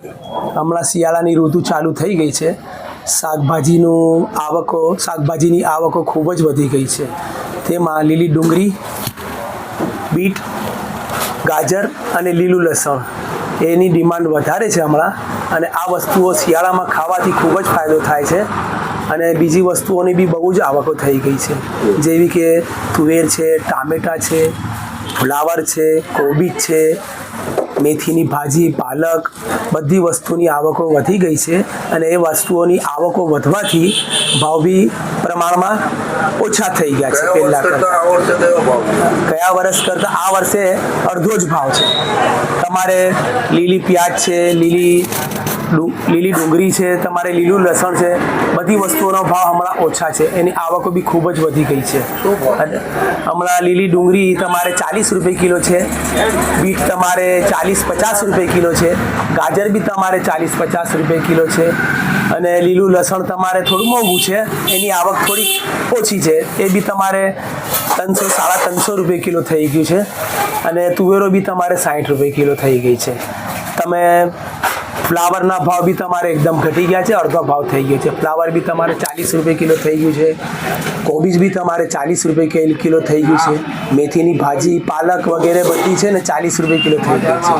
હમણાં શિયાળાની ઋતુ ચાલુ થઈ ગઈ છે. શાકભાજીનું આવકો, શાકભાજીની આવકો ખૂબ જ વધી ગઈ છે. તેમાં લીલી ડુંગળી, બીટ, ગાજર અને લીલું લસણ. એની ડિમાન્ડ વધારે છે હમણાં અને આ વસ્તુઓ શિયાળામાં ખાવાથી ખૂબ જ ફાયદો થાય છે અને બીજી વસ્તુઓની બી બહુ જ આવકો થઈ ગઈ છે. જેવી કે તુવેર છે, ટામેટાં છે, ફ્લાવર છે, કોબીજ છે મેથીની ભાજી પાલક બધી વસ્તુની આવકો વધી ગઈ છે અને એ વસ્તુઓની આવકો વધવાથી ભાવ બી પ્રમાણમાં ઓછા થઈ ગયા છે પહેલા આ વર્ષે કરતાં આ વર્ષે અડધો જ ભાવ છે. તમારે લીલી પ્યાજ છે લીલી લીલી ડુંગળી છે, તમારે લીલું લસણ છે, બધી વસ્તુઓનો ભાવ હમણાં ઓછા છે. એની આવકો બી ખૂબ જ વધી ગઈ છે. હમણાં લીલી ડુંગળી તમારે ચાલીસ રૂપિયા કિલો છે, બીટ તમારે ચાલીસ પચાસ રૂપિયા કિલો છે, ગાજર બી તમારે ચાલીસ પચાસ રૂપિયા કિલો છે, અને લીલું લસણ તમારે થોડું મોંઘું છે, એની આવક થોડીક ઓછી છે. એ બી તમારે ત્રણસો, સાડા ત્રણસો રૂપિયા કિલો થઈ ગયું છે, અને તુવેરો બી તમારે સાઠ રૂપિયા કિલો થઈ ગઈ છે. તમે ફ્લાવરના ભાવ બી તમારે એકદમ ઘટી ગયા છે, અડધો ભાવ થઈ ગયો છે. ફ્લાવર બી તમારે ચાલીસ રૂપિયા કિલો થઈ ગયું છે. કોબીજ બી તમારે ચાલીસ રૂપિયા કિલો થઈ ગયું છે. મેથીની ભાજી, પાલક વગેરે બધી છે ને ચાલીસ રૂપિયા કિલો થઈ ગઈ છે.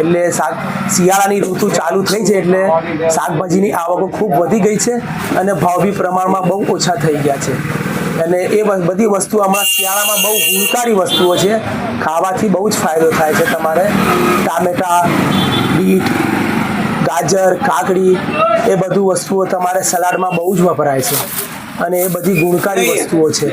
એટલે શાક, શિયાળાની ઋતુ ચાલુ થઈ છે એટલે શાકભાજીની આવકો ખૂબ વધી ગઈ છે અને ભાવ બી પ્રમાણમાં બહુ ઓછા થઈ ગયા છે. અને એ બધી વસ્તુ હમણાં શિયાળામાં બહુ ગુણકારી વસ્તુઓ છે. ખાવાથી બહુ જ ફાયદો થાય છે તમારે. ટામેટા, બીટ ગાજર કાકડી એ બધું વસ્તુઓ તમારે સલાડમાં બહુ જ વપરાય છે. અને એ બધી ગુણકારી વસ્તુઓ છે.